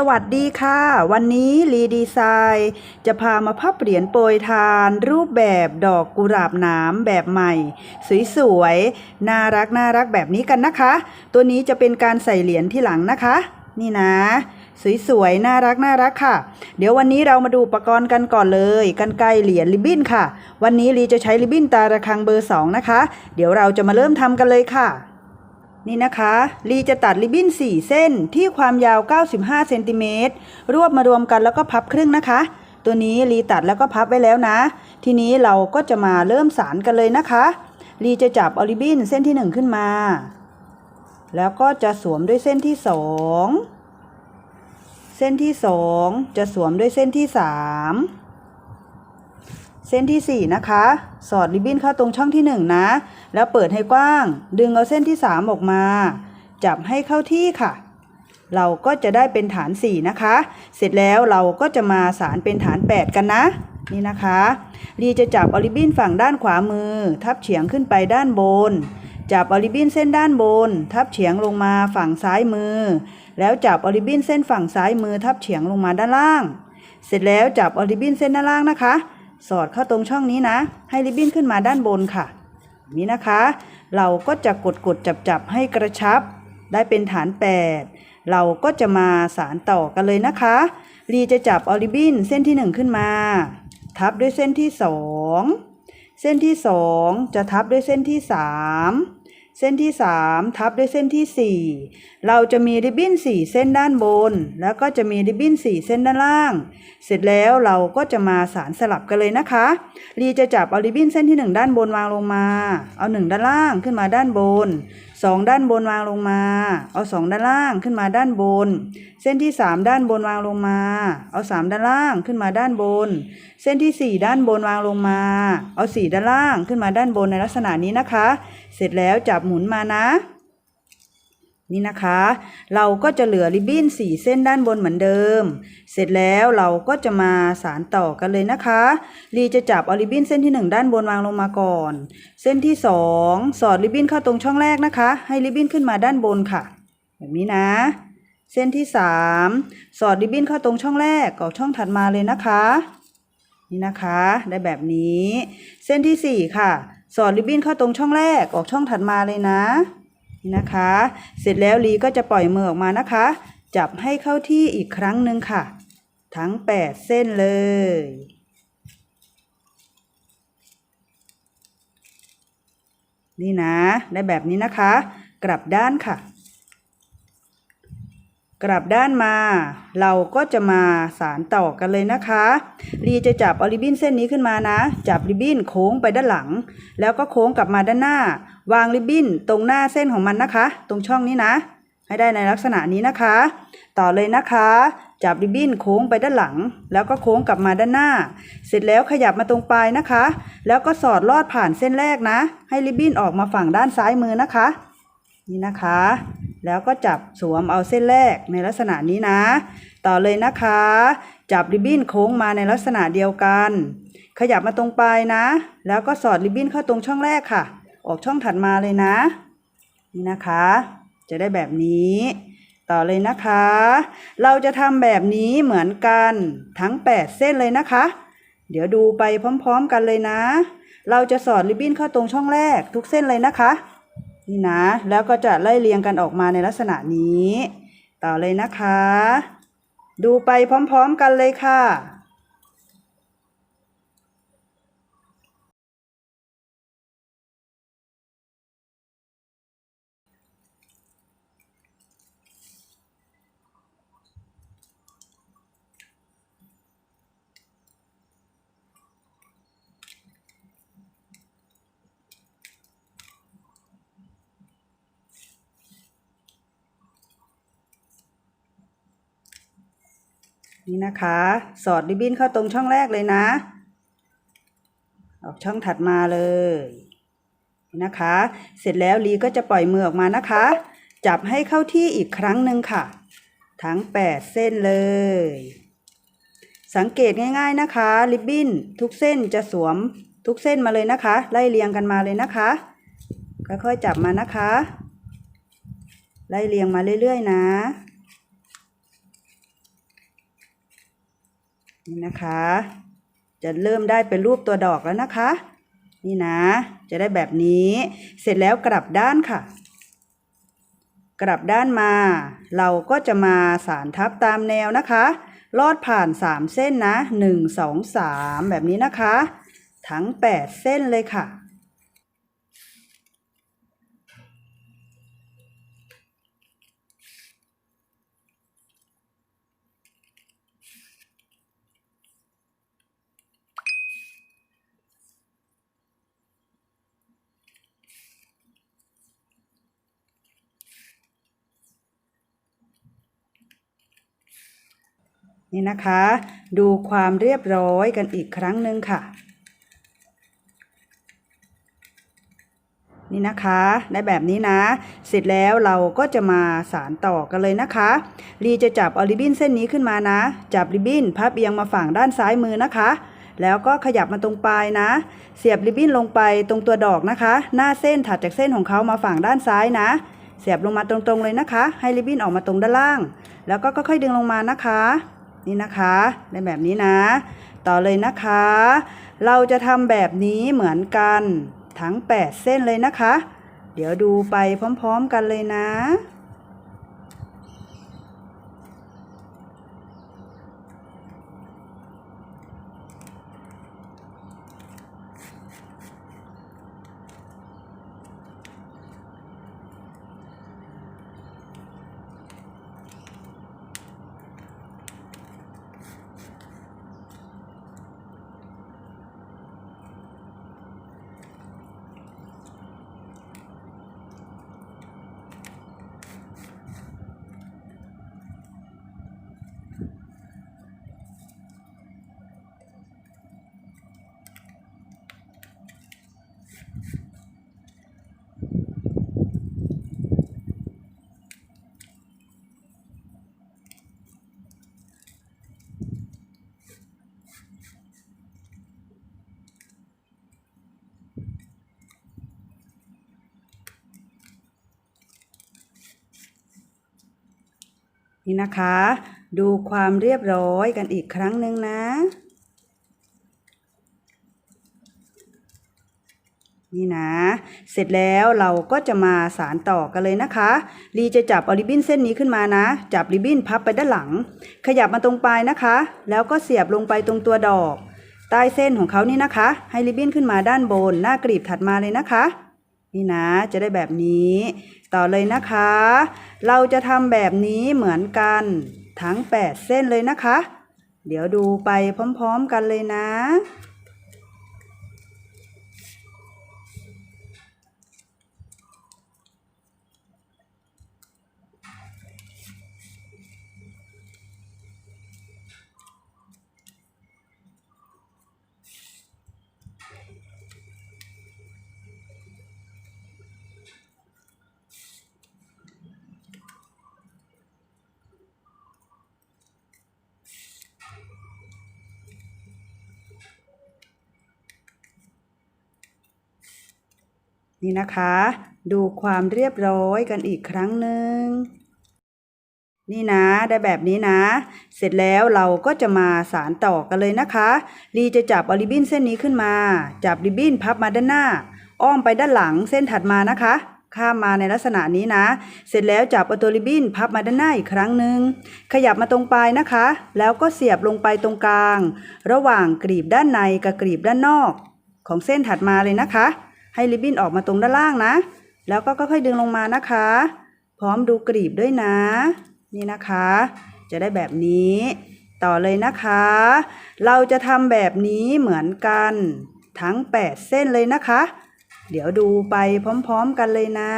สวัสดีค่ะ วันนี้ลีดีไซน์จะพามาพับเหรียญโปรยทาน รูปแบบดอกกุหลาบหนามแบบใหม่ สวยๆ น่ารักน่ารักแบบนี้กันนะคะ ตัวนี้จะเป็นการใส่เหรียญที่หลังนะคะ นี่นะ สวยๆ น่ารักน่ารักค่ะ เดี๋ยววันนี้เรามาดูอุปกรณ์กันก่อนเลยกันไกรเหรียญริบบิ้นค่ะ วันนี้ลีจะใช้ริบบิ้นตาระฆังเบอร์ 2 นะคะ เดี๋ยวเราจะมาเริ่มทำกันเลยค่ะ นี่นะคะลีจะตัดริบบิ้น 4 เส้นที่ความยาว 95 เซนติเมตรรวบมารวมกันแล้วก็พับครึ่งนะคะ ตัวนี้ลีตัดแล้วก็พับไว้แล้วนะ ทีนี้เราก็จะมาเริ่มสารกันเลยนะคะลีจะจับเอาริบบิ้นเส้นที่ 1 ขึ้นมา แล้วก็จะสวมด้วยเส้นที่ 2 เส้นที่ 2 จะสวมด้วยเส้นที่ 3 เส้นที่ 4 นะคะ สอดริบบิ้นเข้าตรงช่องที่ 1 นะ แล้วเปิดให้กว้าง ดึงเอาเส้นที่ 3 ออกมา จับให้เข้าที่ค่ะ เราก็จะได้เป็นฐาน 4 นะคะ เสร็จแล้วเราก็จะมาสารเป็นฐาน 8 กันนะ นี่นะคะลีจะจับออริบบิ้นฝั่งด้านขวามือ ทับเฉียงขึ้นไปด้านบน จับออริบบิ้นเส้นด้านบน ทับเฉียงลงมาฝั่งซ้ายมือ แล้วจับออริบบิ้นเส้นฝั่งซ้ายมือ ทับเฉียงลงมาด้านล่าง เสร็จแล้วจับออริบบิ้นเส้นด้านล่างนะคะ สอดเข้าตรงช่องนี้นะ ให้ริบบิ้นขึ้นมาด้านบนค่ะ นี้นะคะ เราก็จะกดกดจับจับให้กระชับ ได้เป็นฐาน 8 เราก็จะมาสารต่อกันเลยนะคะลีจะจับออริบบิ้นเส้นที่ 1 ขึ้นมา ทับด้วยเส้นที่ 2 เส้นที่ 2 จะทับด้วยเส้นที่ 3 เส้นที่ 3 ทับด้วยเส้นที่ 4 เราจะมีริบบิ้น 4 เส้นด้านบน แล้วก็จะมีริบบิ้น 4 เส้นด้านล่าง เสร็จแล้วเราก็จะมาสารสลับกันเลยนะคะลีจะจับเอาริบบิ้นเส้นที่ 1 ด้านบนวางลงมา เอา 1 ด้านล่างขึ้นมาด้านบนสองด้านบนวางลงมา เอาสองด้านล่างขึ้นมาด้านบน เส้นที่สามด้านบนวางลงมา เอาสามด้านล่างขึ้นมาด้านบน เส้นที่สี่ด้านบนวางลงมา เอาสี่ด้านล่างขึ้นมาด้านบนในลักษณะนี้นะคะ เสร็จแล้วจับหมุนมานะ นี่นะคะ เราก็จะเหลือริบบิ้น4เส้นด้านบนเหมือนเดิม เสร็จแล้วเราก็จะมาสารต่อกันเลยนะคะลีจะจับเอาริบบิ้นเส้นที่ 1 ด้านบนวางลงมาก่อน เส้นที่ 2 สอดริบบิ้นเข้าตรงช่องแรกนะคะ ให้ริบบิ้นขึ้นมาด้านบนค่ะ แบบนี้นะ เส้นที่ 3 สอดริบบิ้นเข้าตรงช่องแรกออกช่องถัดมาเลยนะคะ นี่นะคะ ได้แบบนี้ เส้นที่ 4 ค่ะ สอดริบบิ้นเข้าตรงช่องแรกออกช่องถัดมาเลยนะ นี่นะคะ เสร็จแล้วลีก็จะปล่อยมือออกมานะคะ จับให้เข้าที่อีกครั้งหนึ่งค่ะ ทั้ง 8 เส้นเลยนี่นะ ได้แบบนี้นะคะ กลับด้านค่ะ กลับด้านมา เราก็จะมาสารต่อกันเลยนะคะลีจะจับออริบบิ้นเส้นนี้ขึ้นมานะ จับริบบิ้นโค้งไปด้านหลัง แล้วก็โค้งกลับมาด้านหน้า วางริบบิ้นตรงหน้าเส้นของมันนะคะ ตรงช่องนี้นะ ให้ได้ในลักษณะนี้นะคะ ต่อเลยนะคะ จับริบบิ้นโค้งไปด้านหลัง แล้วก็โค้งกลับมาด้านหน้า เสร็จแล้วขยับมาตรงปลายนะคะ แล้วก็สอดลอดผ่านเส้นแรกนะ ให้ริบบิ้นออกมาฝั่งด้านซ้ายมือนะคะ นี่นะคะ แล้วก็จับสวมเอาเส้นแรกในลักษณะนี้นะ ต่อเลยนะคะ จับริบบิ้นโค้งมาในลักษณะเดียวกัน ขยับมาตรงปลายนะ แล้วก็สอดริบบิ้นเข้าตรงช่องแรกค่ะ ออกช่องถัดมาเลยนะ นี่นะคะ จะได้แบบนี้ ต่อเลยนะคะ เราจะทำแบบนี้เหมือนกันทั้ง 8 เส้นเลยนะคะ เดี๋ยวดูไปพร้อมๆกันเลยนะ เราจะสอดริบบิ้นเข้าตรงช่องแรกทุกเส้นเลยนะคะ นี่นะ แล้วก็จะไล่เรียงกันออกมาในลักษณะนี้ ต่อเลยนะคะ ดูไปพร้อมๆกันเลยค่ะ นี่นะคะ สอดริบบิ้นเข้าตรงช่องแรกเลยนะ ออกช่องถัดมาเลยนี่นะคะ เสร็จแล้วลีก็จะปล่อยมือออกมานะคะ จับให้เข้าที่อีกครั้งหนึ่งค่ะ ทั้ง 8 เส้นเลย สังเกตง่าย ๆนะคะ ริบบิ้นทุกเส้นจะสวมทุกเส้นมาเลยนะคะ ไล่เรียงกันมาเลยนะคะ ค่อยๆจับมานะคะ ไล่เรียงมาเรื่อยๆนะ นี่นะคะ จะเริ่มได้เป็นรูปตัวดอกแล้วนะคะ นี่นะ จะได้แบบนี้ เสร็จแล้วกลับด้านค่ะ กลับด้านมา เราก็จะมาสารทับตามแนวนะคะ ลอดผ่าน 3 เส้นนะ 1 2 3 แบบนี้นะคะ ทั้ง 8 เส้นเลยค่ะ นี่นะคะ ดูความเรียบร้อยกันอีกครั้งหนึ่งค่ะ นี่นะคะได้แบบนี้นะ เสร็จแล้วเราก็จะมาสารต่อกันเลยนะคะลีจะจับเอาริบบิ้นเส้นนี้ขึ้นมานะ จับริบบิ้นพับเอียงมาฝั่งด้านซ้ายมือนะคะ แล้วก็ขยับมาตรงปลายนะ เสียบริบบิ้นลงไปตรงตัวดอกนะคะ หน้าเส้นถัดจากเส้นของเขามาฝั่งด้านซ้ายนะเสียบลงมาตรงๆเลยนะคะ ให้ริบบิ้นออกมาตรงด้านล่าง แล้วก็ค่อยๆดึงลงมานะคะ นี่นะคะได้แบบนี้นะ ต่อเลยนะคะ เราจะทำแบบนี้เหมือนกันทั้ง 8 เส้นเลยนะคะ เดี๋ยวดูไปพร้อม ๆ กันเลยนะ นี่นะคะ ดูความเรียบร้อยกันอีกครั้งหนึ่งนะ นี่นะ เสร็จแล้วเราก็จะมาสารต่อกันเลยนะคะลีจะจับเอาริบบิ้นเส้นนี้ขึ้นมานะ จับริบบิ้นพับไปด้านหลัง ขยับมาตรงปลายนะคะ แล้วก็เสียบลงไปตรงตัวดอก ใต้เส้นของเขานี่นะคะ ให้ริบบิ้นขึ้นมาด้านบน หน้ากรีบถัดมาเลยนะคะ นี่นะจะได้แบบนี้ ต่อเลยนะคะ เราจะทำแบบนี้เหมือนกันทั้ง 8 เส้นเลยนะคะ เดี๋ยวดูไปพร้อม ๆ กันเลยนะ นี่นะคะ ดูความเรียบร้อยกันอีกครั้งหนึ่งนี่นะได้แบบนี้นะ เสร็จแล้วเราก็จะมาสารต่อกันเลยนะคะลีจะจับเอาริบินเส้นนี้ขึ้นมา จับริบบินพับมาด้านหน้า อ้อมไปด้านหลังเส้นถัดมานะคะ ข้ามมาในลักษณะนี้นะ เสร็จแล้วจับเอาตัวริบบินพับมาด้านหน้าอีกครั้งหนึ่งขยับมาตรงปลายนะคะ แล้วก็เสียบลงไปตรงกลาง ระหว่างกรีบด้านในกับกรีบด้านนอก ของเส้นถัดมาเลยนะคะ ให้ริบบิ้นออกมาตรงด้านล่างนะ แล้วก็ค่อยๆดึงลงมานะคะ พร้อมดูกรีบด้วยนะ นี่นะคะ จะได้แบบนี้ ต่อเลยนะคะ เราจะทำแบบนี้เหมือนกันทั้ง 8 เส้นเลยนะคะ เดี๋ยวดูไปพร้อมๆกันเลยนะ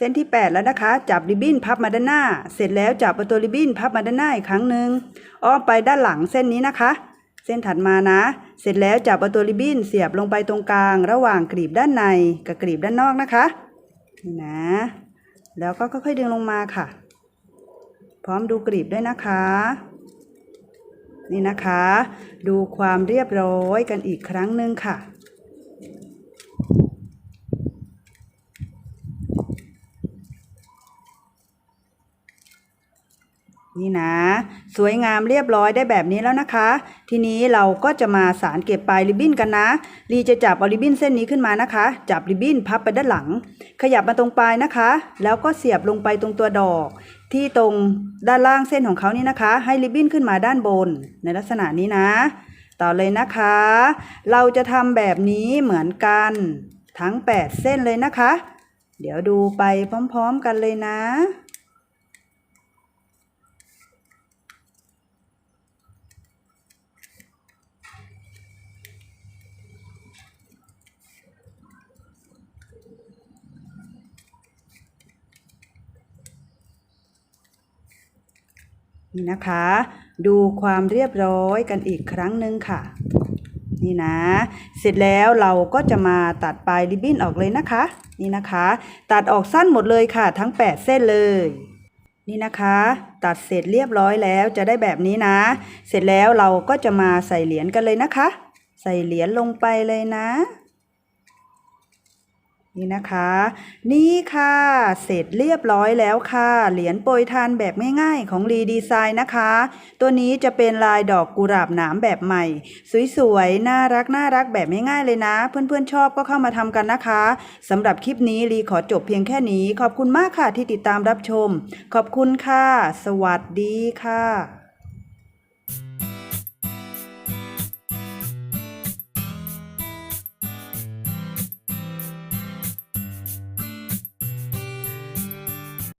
เส้นที่ 8 แล้วนะคะ จับริบบิ้นพับมาด้านหน้า เสร็จแล้วจับเอาตัวริบบิ้นพับมาด้านหน้าอีกครั้งหนึ่งอ้อมไปด้านหลังเส้นนี้นะคะ เส้นถัดมานะ เสร็จแล้วจับเอาตัวริบบิ้นเสียบลงไปตรงกลาง ระหว่างกรีบด้านในกับกรีบด้านนอกนะคะนี่นะ แล้วก็ค่อยๆดึงลงมาค่ะ พร้อมดูกรีบด้วยนะคะ นี่นะคะ ดูความเรียบร้อยกันอีกครั้งหนึ่งค่ะ นี่นะ สวยงามเรียบร้อยได้แบบนี้แล้วนะคะ ทีนี้เราก็จะมาสารเก็บปลายริบบิ้นกันนะลีจะจับเอาริบบิ้นเส้นนี้ขึ้นมานะคะ จับริบบิ้นพับไปด้านหลัง ขยับมาตรงปลายนะคะ แล้วก็เสียบลงไปตรงตัวดอก ที่ตรงด้านล่างเส้นของเขานี่นะคะ ให้ริบบิ้นขึ้นมาด้านบน ในลักษณะนี้นะ ต่อเลยนะคะ เราจะทำแบบนี้เหมือนกัน ทั้ง 8 เส้นเลยนะคะ เดี๋ยวดูไปพร้อม ๆ กันเลยนะ นี่นะคะ ดูความเรียบร้อยกันอีกครั้งหนึ่งค่ะ นี่นะ เสร็จแล้วเราก็จะมาตัดปลายริบบิ้นออกเลยนะคะ นี่นะคะ ตัดออกสั้นหมดเลยค่ะ ทั้ง 8 เส้นเลยนี่นะคะ ตัดเสร็จเรียบร้อยแล้วจะได้แบบนี้นะ เสร็จแล้วเราก็จะมาใส่เหรียญกันเลยนะคะ ใส่เหรียญลงไปเลยนะ นี่นะคะ นี่ค่ะ เสร็จเรียบร้อยแล้วค่ะ เหรียญโปรยทานแบบง่ายๆของรีดีไซน์นะคะ ตัวนี้จะเป็นลายดอกกุหลาบหนามแบบใหม่ สวยๆ น่ารักน่ารักแบบง่ายๆเลยนะ เพื่อนๆชอบก็เข้ามาทำกันนะคะสำหรับคลิปนี้รีขอจบเพียงแค่นี้ ขอบคุณมากค่ะที่ติดตามรับชม ขอบคุณค่ะ สวัสดีค่ะ